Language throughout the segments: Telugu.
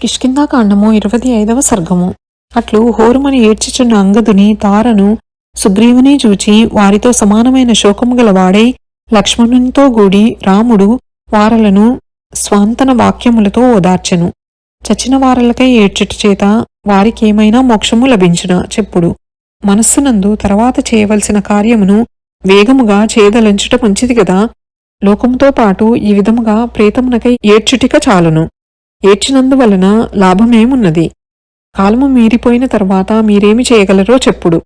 కిష్కిందాకాండము ఇరవై ఐదవ సర్గము. అట్లు హోరుమని ఏడ్చిచున్న అంగదుని తారను సుగ్రీవుని చూచి వారితో సమానమైన శోకము గలవాడై లక్ష్మణునితో గూడి రాముడు వారలను స్వాంతన వాక్యములతో ఓదార్చెను. చచ్చిన వారలకై ఏడ్చుట చేత వారికేమైనా మోక్షము లభించున చెప్పుడు. మనస్సునందు తర్వాత చేయవలసిన కార్యమును వేగముగా చేయదలంచుట మంచిది గదా. లోకముతో పాటు ఈ విధముగా ప్రేతమునకై ఏడ్చుటిక చాలును. ఏడ్చినందువలన లాభమేమున్నది? కాలము మీరిపోయిన తర్వాత మీరేమి చేయగలరో చెప్పుడు.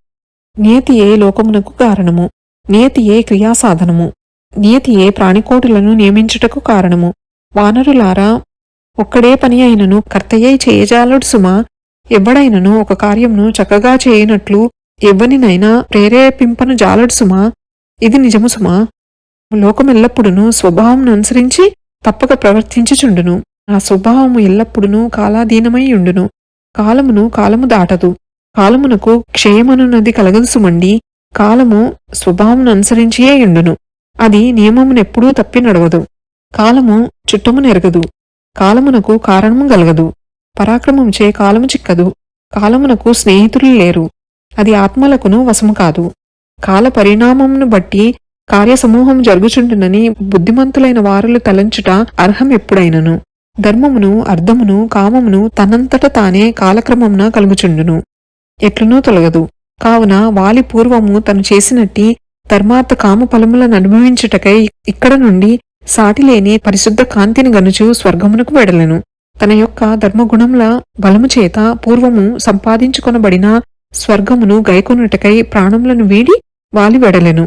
నియతియే లోకమునకు కారణము? నియతియే క్రియాసాధనము? నియతియే ప్రాణికోటులను నియమించుటకు కారణము? వానరులారా ఒక్కడే పని అయినను కర్తయ్యై చేయజాలడు సుమా. ఎవ్వడైనను ఒక కార్యమును చక్కగా చేయనట్లు ఎవ్వనినైనా ప్రేరేపింపను జాలడు సుమా. ఇది నిజము సుమా. లోకమెల్లప్పుడును స్వభావంను అనుసరించి తప్పక ప్రవర్తించుచుండును. నా స్వభావము ఎల్లప్పుడూ కాలాధీనమై ఉండును కాలమును కాలము దాటదు. కాలమునకు క్షయమనున్నది కలగదు సుమండి కాలము స్వభావమును అనుసరించియే ఉండును అది నియమమునెప్పుడూ తప్పి నడవదు. కాలము చుట్టము నెరగదు కాలమునకు కారణము గలగదు. పరాక్రమంచే కాలము చిక్కదు. కాలమునకు స్నేహితులు లేరు. అది ఆత్మలకును వశము కాదు. కాల పరిణామమును బట్టి కార్యసమూహం జరుగుచుంటునని బుద్ధిమంతులైన వారులు తలంచుట అర్హం ఎప్పుడైనను. ధర్మమును అర్థమును కామమును తనంతట తానే కాలక్రమమున కలుగుచుండును. ఎట్లునూ తొలగదు. కావున వాలి పూర్వము తను చేసినట్టి ధర్మార్థ కామ ఫలములను అనుభవించుటకై ఇక్కడ నుండి సాటిలేని పరిశుద్ధ కాంతిని గనుచు స్వర్గమునకు వెడలెను. తన యొక్క ధర్మగుణముల బలము చేత పూర్వము సంపాదించుకొనబడిన స్వర్గమును గైకొనుటకై ప్రాణములను వీడి వాలి వెడలెను.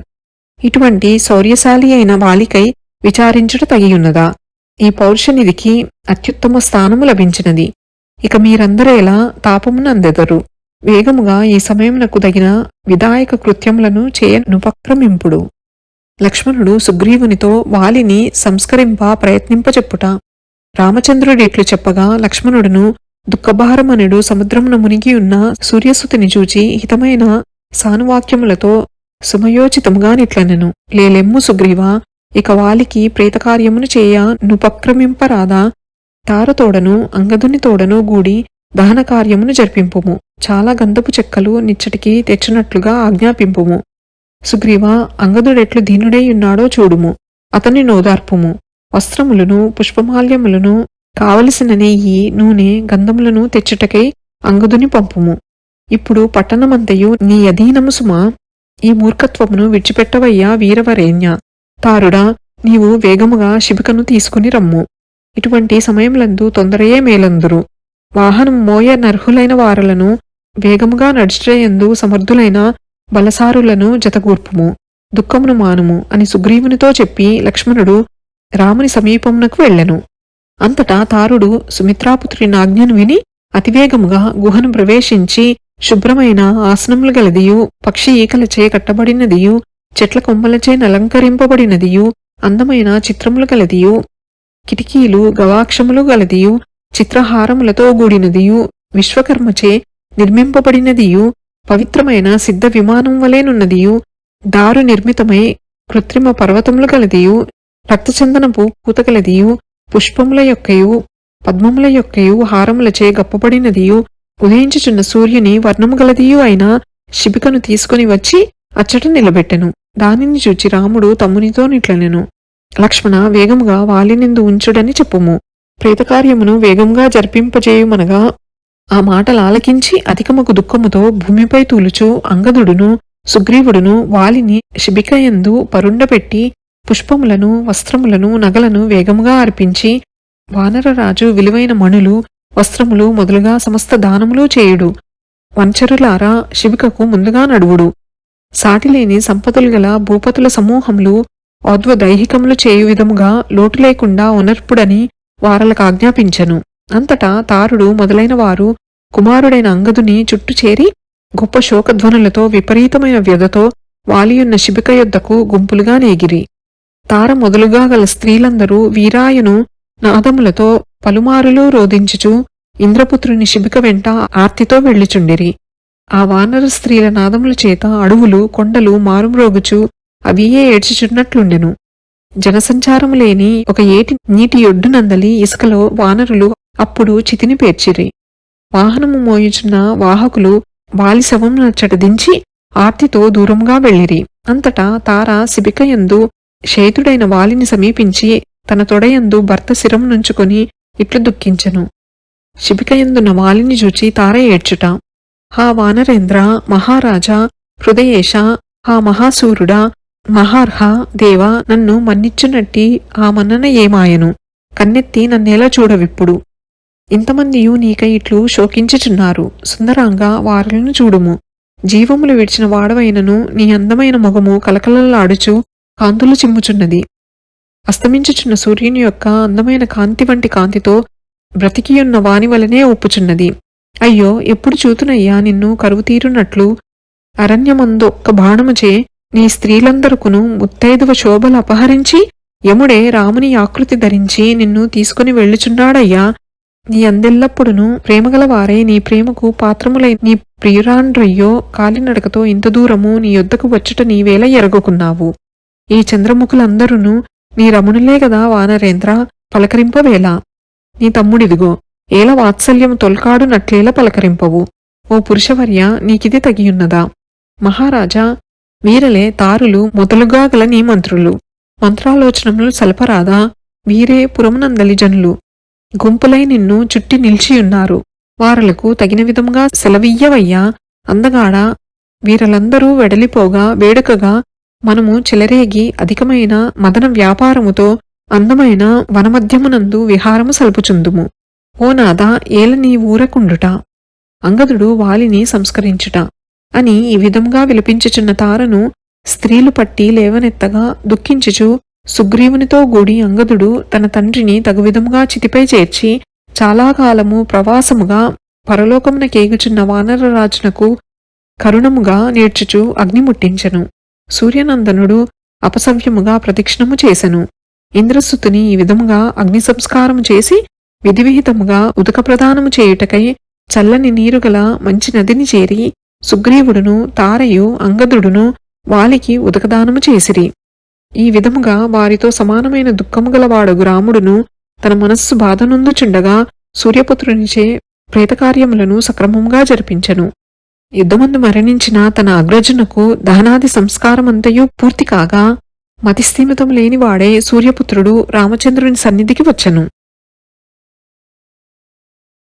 ఇటువంటి శౌర్యశాలి అయిన వాలికై విచారించుట తగియున్నదా? ఈ పౌరుషనిధికి అత్యుత్తమ స్థానము లభించినది. ఇక మీరందరేలా తాపమునందెదరు వేగముగా ఈ సమయమునకు తగిన విధాయక కృత్యములను చేయనుపక్రమింపుడు లక్ష్మణుడు సుగ్రీవునితో వాలిని సంస్కరింప ప్రయత్నింపచెప్పుట. రామచంద్రుడిట్లు చెప్పగా లక్ష్మణుడును దుఃఖభారమనుడు సముద్రమున మునిగి ఉన్న సూర్యసుతిని చూచి హితమైన సానువాక్యములతో సుమయోచితముగా నిట్లనెను లేలెమ్ము సుగ్రీవా ఇక వాలికి ప్రేతకార్యమును చేయ నుపక్రమింపరాదా? తారతోడను అంగదుని తోడను గూడి దహన కార్యమును జరిపింపుము. చాలా గంధపు చెక్కలు నిచ్చటికి తెచ్చినట్లుగా ఆజ్ఞాపింపుము. సుగ్రీవ అంగదుడెట్లు దీనుడై చూడుము. అతని నోదార్పుము. వస్త్రములను పుష్పమాల్యములను కావలసిన నెయ్యి నూనె గంధములను తెచ్చుటకై అంగదుని పంపుము. ఇప్పుడు పట్టణమంతయు నీ అధీనము సుమా. ఈ మూర్ఖత్వమును విడిచిపెట్టవయ్యా వీరవరేణ్య. తారుడా నీవు వేగముగా శిబికను తీసుకుని రమ్ము. ఇటువంటి సమయంలందు తొందరయే మేలందురు. వాహనం మోయ నర్హులైన వారలను వేగముగా నడిచేయందు సమర్థులైన బలసారులను జతగూర్పుము దుఃఖమును మానుము అని సుగ్రీవునితో చెప్పి లక్ష్మణుడు రాముని సమీపమునకు వెళ్ళెను. అంతటా తారుడు సుమిత్రాపుత్రి నాజ్ఞను విని అతివేగముగా గుహను ప్రవేశించి శుభ్రమైన ఆసనములు గలదియు పక్షి ఈకలచే కట్టబడినదియు చెట్ల కొమ్మలచే నలంకరింపబడినదియు అందమైన చిత్రములు గలదియు కిటికీలు గవాక్షములు గలదియు చిత్రహారములతో కూడినదియు విశ్వకర్మచే నిర్మింపబడినదియు పవిత్రమైన సిద్ధ విమానం వలెనున్నదియు దారు నిర్మితమై కృత్రిమ పర్వతములు గలదియు రక్తచందనపు పూతగలదియు పుష్పముల యొక్కయు పద్మముల యొక్కయు హారములచే గప్పబడినదియు ఉదయించుచున్న సూర్యుని వర్ణము గలదియు అయిన శిబికను తీసుకుని వచ్చి అచ్చట నిలబెట్టెను. దానిని చూచి రాముడు తమ్మునితో నిట్లనెను. లక్ష్మణ వేగముగా వాలినిందు ఉంచుడని చెప్పుము. ప్రేతకార్యమును వేగంగా జరిపింపజేయుమనగా ఆ మాటలు ఆలకించి అధికమకు దుఃఖముతో భూమిపై తూలుచు అంగదుడును సుగ్రీవుడును వాలిని శిబికయందు పరుండపెట్టి పుష్పములను వస్త్రములను నగలను వేగముగా అర్పించి వానరరాజు విలువైన మణులు వస్త్రములు మొదలుగా సమస్త దానములు చేయుడు. వంచరులారా శిబికకు ముందుగా నడువుడు. సాటిలేని సంపదలు గల భూపతుల సమూహములు అద్వ దైహికములు చేయు విధముగా లోటు లేకుండా ఉనర్పుడని వారలకు ఆజ్ఞాపించెను. అంతటా తారుడు మొదలైన వారు కుమారుడైన అంగదుని చుట్టూ చేరి గొప్ప శోకధ్వనులతో విపరీతమైన వ్యధతో వాలియున్న శిబిక యొద్దకు గుంపులుగా నేగిరి. తార మొదలుగా గల స్త్రీలందరూ వీరాయను నాదములతో పలుమారులు రోధించుచు ఇంద్రపుత్రుని శిబిక వెంట ఆర్తితో వెళ్ళిచుండిరి. ఆ వానర స్త్రీల నాదముల చేత అడవులు కొండలు మారుమ్రోగుచు అవియే ఏడ్చుచున్నట్లుండెను. జనసంచారము లేని ఒక ఏటి నీటి ఒడ్డునందలి ఇసుకలో వానరులు అప్పుడు చితిని పేర్చిరి. వాహనము మోయుచున్న వాహకులు వాలి శవం నచ్చట దించి ఆర్తితో దూరంగా వెళ్ళిరి. అంతటా తార శిబికయందు శేతుడైన వాలిని సమీపించి తన తొడయందు భర్త శిరం నుంచుకొని ఇట్లు దుఃఖించెను. శిబికయందున్న వాలిని చూచి తార ఏడ్చుట. హా వానరేంద్ర మహారాజా హృదయేశ హా మహాసూరుడా మహార్హ దేవా నన్ను మన్నిచ్చునట్టి ఆ మన్నన ఏమాయను? కన్నెత్తి నన్నేలా చూడవిప్పుడు? ఇంతమందియు నీకై ఇట్లు శోకించుచున్నారు. సుందరాంగా వారలను చూడుము. జీవములు విడిచిన వాడవైనను నీ అందమైన మొగము కలకలలాడుచు కాంతులు చిమ్ముచున్నది. అస్తమించుచున్న సూర్యుని యొక్క అందమైన కాంతి వంటి కాంతితో బ్రతికియున్న వాని వలనే ఒప్పుచున్నది అయ్యో ఎప్పుడు చూతునయ్యా నిన్ను కరువు తీరునట్లు? అరణ్యమందు ఒక్క బాణముచే నీ స్త్రీలందరుకును ముత్తైదువ శోభలు అపహరించి యముడే రాముని ఆకృతి ధరించి నిన్ను తీసుకుని వెళ్ళుచున్నాడయ్యా. నీ అందెల్లప్పుడును ప్రేమగలవారే నీ ప్రేమకు పాత్రములై నీ ప్రియురాండ్రయ్యో కాలినడకతో ఇంత దూరము నీ యొద్దకు వచ్చుట నీవేళ ఎరగకున్నావు. ఈ చంద్రముఖులందరూను నీ రమునులే గదా వానరేంద్ర పలకరింపవేలా నీ తమ్ముడిదిగో ఏల వాత్సల్యము తొల్కాడునట్లేల పలకరింపవు. ఓ పురుషవర్య నీకిది తగియున్నదా? మహారాజా వీరలే తారులు మొదలుగా గల నీ మంత్రులు. మంత్రాలోచనములు సలపరాదా? వీరే పురమునందలి జనులు. గుంపులై నిన్ను చుట్టి నిలిచియున్నారు. వారలకు తగిన విధముగా సెలవియ్యవయ్యా. అందగాడ వీరలందరూ వెడలిపోగా వేడుకగా మనము చెలరేగి అధికమైన మదన వ్యాపారముతో అందమైన వనమధ్యమునందు విహారము సల్పుచుందుము. ఓ నాదా ఏల నీ ఊరకుండుట అంగదుడు వాలిని సంస్కరించుట అని ఈ విధంగా విలపించుచున్న తారను స్త్రీలు పట్టి లేవనెత్తగా దుఃఖించుచు సుగ్రీవునితో గూడి అంగదుడు తన తండ్రిని తగువిధముగా చితిపై చేర్చి చాలా కాలము ప్రవాసముగా పరలోకమున కేగుచున్న వానరరాజునకు కరుణముగా నేర్చుచు అగ్ని ముట్టించెను. సూర్యనందనుడు అపసవ్యముగా ప్రతిక్షణము చేసెను. ఇంద్రసుతుని ఈ విధముగా అగ్ని సంస్కారము చేసి విధివిహితముగా ఉదక ప్రదానము చేయుటకై చల్లని నీరుగల మంచి నదిని చేరి సుగ్రీవుడును తారయు అంగదుడును వాలికి ఉదకదానము చేసిరి. ఈ విధముగా వారితో సమానమైన దుఃఖము గలవాడగు రాముడును తన మనస్సు బాధనుందుచుండగా సూర్యపుత్రునిచే ప్రేతకార్యములను సక్రమంగా జరిపించెను. యుద్ధమందు మరణించిన తన అగ్రజునకు దహనాది సంస్కారమంతయు పూర్తి కాగా మతిస్థీమితం లేనివాడే సూర్యపుత్రుడు రామచంద్రుని సన్నిధికి వచ్చెను.